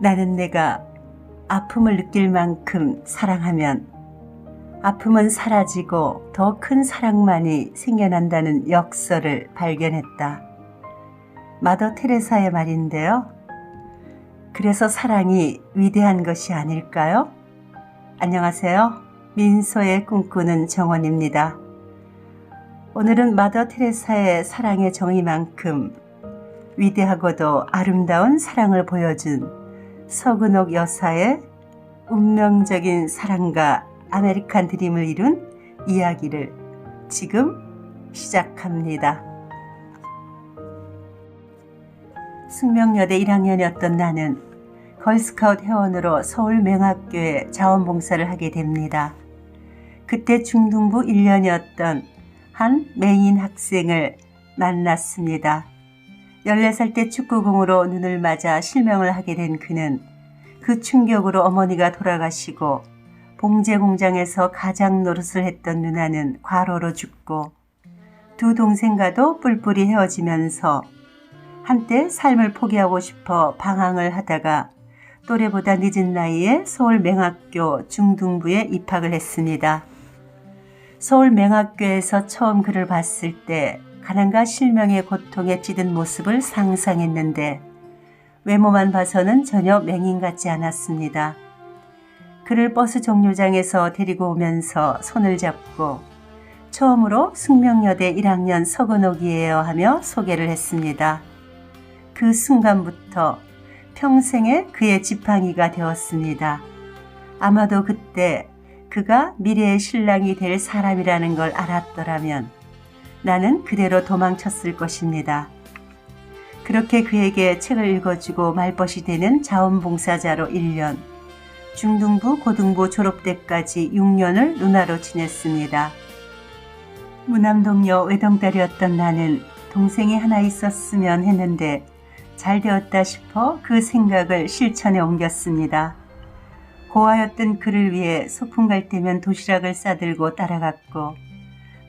나는 내가 아픔을 느낄 만큼 사랑하면 아픔은 사라지고 더 큰 사랑만이 생겨난다는 역설을 발견했다. 마더 테레사의 말인데요. 그래서 사랑이 위대한 것이 아닐까요? 안녕하세요. 민소의 꿈꾸는 정원입니다. 오늘은 마더 테레사의 사랑의 정의만큼 위대하고도 아름다운 사랑을 보여준 서근옥 여사의 운명적인 사랑과 아메리칸 드림을 이룬 이야기를 지금 시작합니다. 숙명여대 1학년이었던 나는 걸스카우트 회원으로 서울 맹학교에 자원봉사를 하게 됩니다. 그때 중등부 1년이었던 한 메인 학생을 만났습니다. 14살 때 축구공으로 눈을 맞아 실명을 하게 된 그는 그 충격으로 어머니가 돌아가시고 봉제 공장에서 가장 노릇을 했던 누나는 과로로 죽고 두 동생과도 뿔뿔이 헤어지면서 한때 삶을 포기하고 싶어 방황을 하다가 또래보다 늦은 나이에 서울 맹학교 중등부에 입학을 했습니다. 서울 맹학교에서 처음 그를 봤을 때 가난과 실명의 고통에 찌든 모습을 상상했는데 외모만 봐서는 전혀 맹인 같지 않았습니다. 그를 버스 정류장에서 데리고 오면서 손을 잡고 처음으로 숙명여대 1학년 서건옥이에요 하며 소개를 했습니다. 그 순간부터 평생의 그의 지팡이가 되었습니다. 아마도 그때 그가 미래의 신랑이 될 사람이라는 걸 알았더라면 나는 그대로 도망쳤을 것입니다. 그렇게 그에게 책을 읽어주고 말벗이 되는 자원봉사자로 1년, 중등부, 고등부 졸업 때까지 6년을 누나로 지냈습니다. 무남동녀 외동딸이었던 나는 동생이 하나 있었으면 했는데 잘 되었다 싶어 그 생각을 실천에 옮겼습니다. 고아였던 그를 위해 소풍 갈 때면 도시락을 싸들고 따라갔고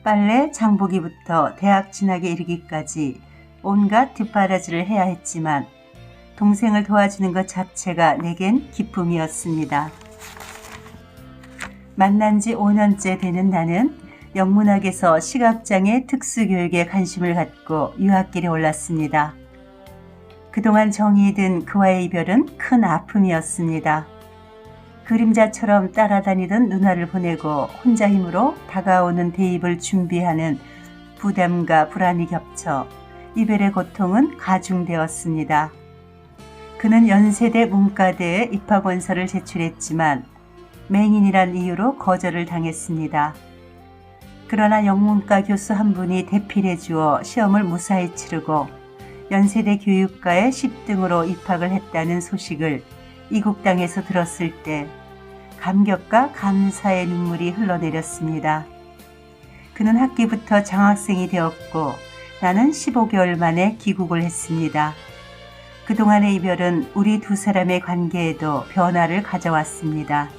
빨래, 장보기부터 대학 진학에 이르기까지 온갖 뒷바라지를 해야 했지만 동생을 도와주는 것 자체가 내겐 기쁨이었습니다. 만난 지 5년째 되는 나는 영문학에서 시각장애 특수교육에 관심을 갖고 유학길에 올랐습니다. 그동안 정이 든 그와의 이별은 큰 아픔이었습니다. 그림자처럼 따라다니던 누나를 보내고 혼자 힘으로 다가오는 대입을 준비하는 부담과 불안이 겹쳐 이별의 고통은 가중되었습니다. 그는 연세대 문과대에 입학원서를 제출했지만 맹인이란 이유로 거절을 당했습니다. 그러나 영문과 교수 한 분이 대필해 주어 시험을 무사히 치르고 연세대 교육과에 10등으로 입학을 했다는 소식을 이국 땅에서 들었을 때 감격과 감사의 눈물이 흘러내렸습니다. 그는 학기부터 장학생이 되었고 나는 15개월 만에 귀국을 했습니다. 그동안의 이별은 우리 두 사람의 관계에도 변화를 가져왔습니다.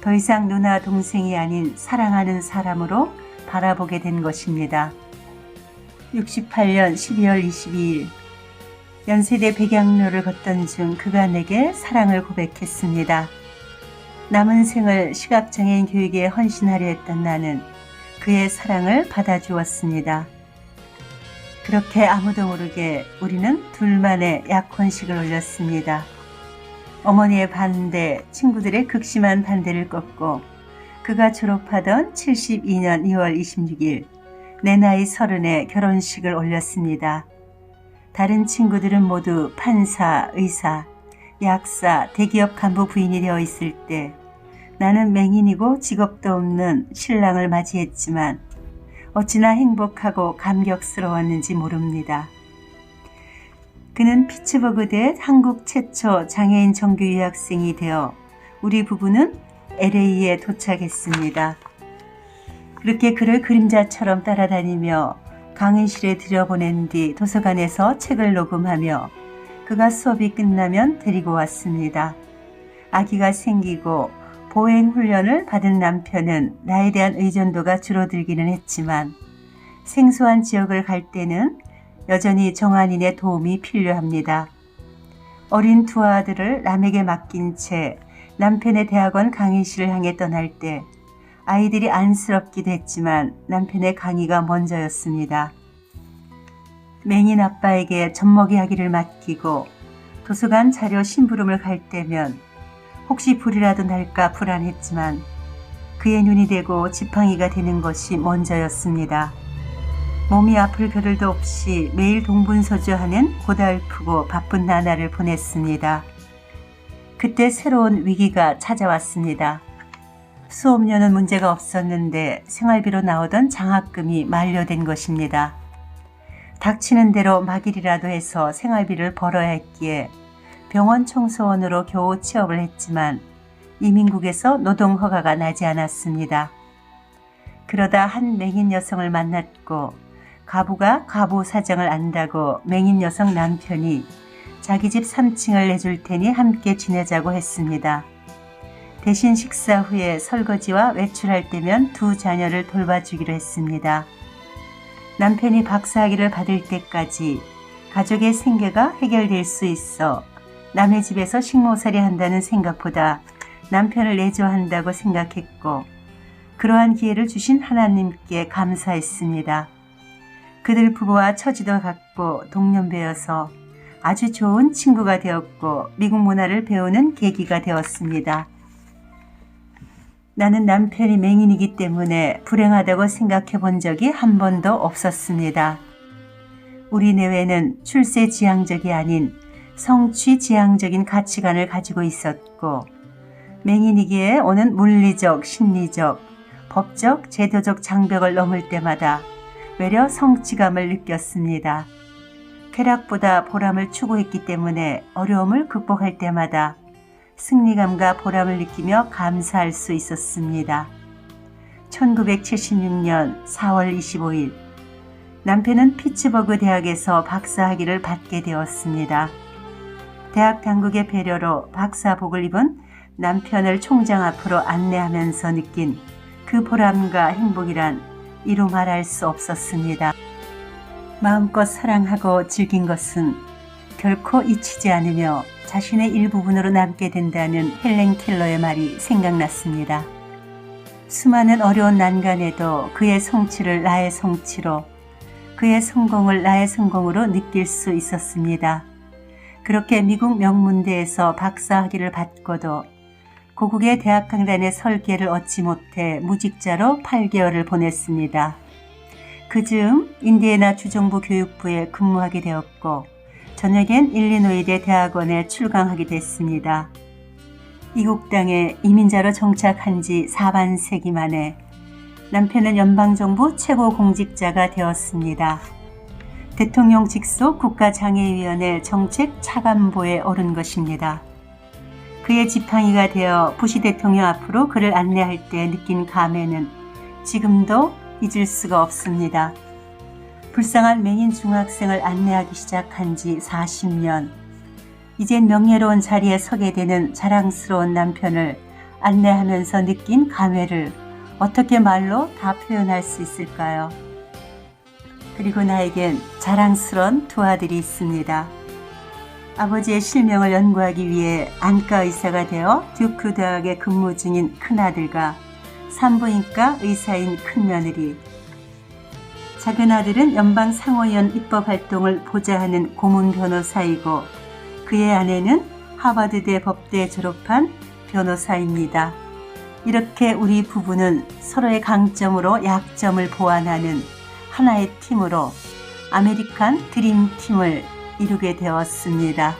더 이상 누나 동생이 아닌 사랑하는 사람으로 바라보게 된 것입니다. 68년 12월 22일 연세대 백양로를 걷던 중 그가 내게 사랑을 고백했습니다. 남은 생을 시각장애인 교육에 헌신하려 했던 나는 그의 사랑을 받아주었습니다. 그렇게 아무도 모르게 우리는 둘만의 약혼식을 올렸습니다. 어머니의 반대, 친구들의 극심한 반대를 꺾고 그가 졸업하던 72년 2월 26일 내 나이 서른에 결혼식을 올렸습니다. 다른 친구들은 모두 판사, 의사, 약사, 대기업 간부 부인이 되어 있을 때 나는 맹인이고 직업도 없는 신랑을 맞이했지만 어찌나 행복하고 감격스러웠는지 모릅니다. 그는 피츠버그대 한국 최초 장애인 정규 유학생이 되어 우리 부부는 LA에 도착했습니다. 그렇게 그를 그림자처럼 따라다니며 강의실에 들여보낸 뒤 도서관에서 책을 녹음하며 그가 수업이 끝나면 데리고 왔습니다. 아기가 생기고 보행 훈련을 받은 남편은 나에 대한 의존도가 줄어들기는 했지만 생소한 지역을 갈 때는 여전히 정한인의 도움이 필요합니다. 어린 두 아들을 남에게 맡긴 채 남편의 대학원 강의실을 향해 떠날 때 아이들이 안쓰럽기도 했지만 남편의 강의가 먼저였습니다. 맹인 아빠에게 젖먹이 하기를 맡기고 도서관 자료 심부름을 갈 때면 혹시 불이라도 날까 불안했지만 그의 눈이 되고 지팡이가 되는 것이 먼저였습니다. 몸이 아플 겨를도 없이 매일 동분서주하는 고달프고 바쁜 나날을 보냈습니다. 그때 새로운 위기가 찾아왔습니다. 수업료는 문제가 없었는데 생활비로 나오던 장학금이 만료된 것입니다. 닥치는 대로 막일이라도 해서 생활비를 벌어야 했기에 병원 청소원으로 겨우 취업을 했지만 이민국에서 노동 허가가 나지 않았습니다. 그러다 한 맹인 여성을 만났고 가부가 가부 사정을 안다고 맹인 여성 남편이 자기 집 3층을 내줄 테니 함께 지내자고 했습니다. 대신 식사 후에 설거지와 외출할 때면 두 자녀를 돌봐주기로 했습니다. 남편이 박사학위를 받을 때까지 가족의 생계가 해결될 수 있어 남의 집에서 식모살이 한다는 생각보다 남편을 내조한다고 생각했고 그러한 기회를 주신 하나님께 감사했습니다. 그들 부부와 처지도 같고 동년배여서 아주 좋은 친구가 되었고 미국 문화를 배우는 계기가 되었습니다. 나는 남편이 맹인이기 때문에 불행하다고 생각해 본 적이 한 번도 없었습니다. 우리 내외는 출세 지향적이 아닌 성취 지향적인 가치관을 가지고 있었고 맹인이기에 오는 물리적, 심리적, 법적, 제도적 장벽을 넘을 때마다 외려 성취감을 느꼈습니다. 쾌락보다 보람을 추구했기 때문에 어려움을 극복할 때마다 승리감과 보람을 느끼며 감사할 수 있었습니다. 1976년 4월 25일 남편은 피츠버그 대학에서 박사학위를 받게 되었습니다. 대학 당국의 배려로 박사복을 입은 남편을 총장 앞으로 안내하면서 느낀 그 보람과 행복이란 이루 말할 수 없었습니다. 마음껏 사랑하고 즐긴 것은 결코 잊히지 않으며 자신의 일부분으로 남게 된다는 헬렌 켈러의 말이 생각났습니다. 수많은 어려운 난간에도 그의 성취를 나의 성취로, 그의 성공을 나의 성공으로 느낄 수 있었습니다. 그렇게 미국 명문대에서 박사학위를 받고도 고국의 대학 강단에 설 기회를 얻지 못해 무직자로 8개월을 보냈습니다. 그 즈음 인디애나 주정부 교육부에 근무하게 되었고 저녁엔 일리노이대 대학원에 출강하게 됐습니다. 이국 땅에 이민자로 정착한 지 4반세기 만에 남편은 연방정부 최고 공직자가 되었습니다. 대통령 직속 국가장애위원회 정책 차관보에 오른 것입니다. 그의 지팡이가 되어 부시 대통령 앞으로 그를 안내할 때 느낀 감회는 지금도 잊을 수가 없습니다. 불쌍한 맹인 중학생을 안내하기 시작한 지 40년. 이젠 명예로운 자리에 서게 되는 자랑스러운 남편을 안내하면서 느낀 감회를 어떻게 말로 다 표현할 수 있을까요? 그리고 나에겐 자랑스러운 두 아들이 있습니다. 아버지의 실명을 연구하기 위해 안과 의사가 되어 듀크 대학에 근무 중인 큰아들과 산부인과 의사인 큰며느리 작은 아들은 연방 상호위원 입법 활동을 보좌하는 고문 변호사이고 그의 아내는 하버드대 법대 졸업한 변호사입니다. 이렇게 우리 부부는 서로의 강점으로 약점을 보완하는 하나의 팀으로 아메리칸 드림팀을 이루게 되었습니다.